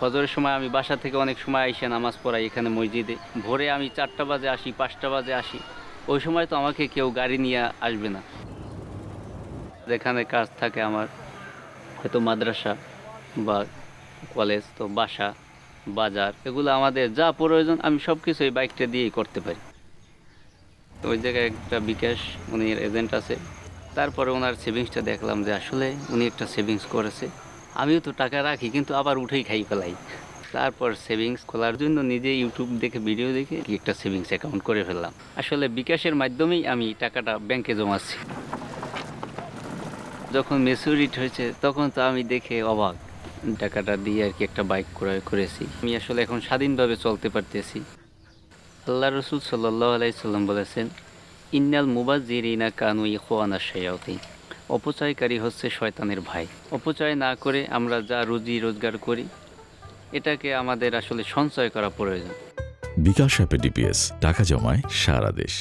ফজরের সময় আমি বাসা থেকে অনেক সময় আইসে নামাজ পড়াই এখানে মসজিদে। ভোরে আমি চারটা বাজে আসি, পাঁচটা বাজে আসি। ওই সময় তো আমাকে কেউ গাড়ি নিয়ে আসবে না। যেখানে কাজ থাকে আমার, হয়তো মাদ্রাসা বা কলেজ, তো বাসা, বাজার, এগুলো আমাদের যা প্রয়োজন আমি সব কিছু এই বাইকটা দিয়েই করতে পারি। তো ওই জায়গায় একটা বিকাশ, উনি এজেন্ট আছে। তারপরে ওনার সেভিংসটা দেখলাম যে আসলে উনি একটা সেভিংস করেছে। আমিও তো টাকা রাখি, কিন্তু আবার উঠেই খাই ফেলাই। তারপর সেভিংস খোলার জন্য নিজে ইউটিউব দেখে, ভিডিও দেখে একটা সেভিংস অ্যাকাউন্ট করে ফেললাম। আসলে বিকাশের মাধ্যমেই আমি টাকাটা ব্যাংকে জমাচ্ছি। যখন মেচুরিট হয়েছে, তখন তো আমি দেখে অবাক। টাকাটা দিয়ে আর কি একটা বাইক ক্রয় করেছি। আমি আসলে এখন স্বাধীনভাবে চলতে পারতেছি। আল্লাহ রসুল সাল্লাহ আলাইসাল্লাম বলেছেন, ইন্নাল মুবাজিরিনা কানু ইখওয়ানা শায়াতিন। অপচয়কারী হচ্ছে শয়তানের ভাই। অপচয় না করে আমরা যা রুজি রোজগার করি, এটাকে আমাদের আসলে সঞ্চয় করা প্রয়োজন। বিকাশ অ্যাপে ডিপিএস, টাকা জমায় সারা দেশ।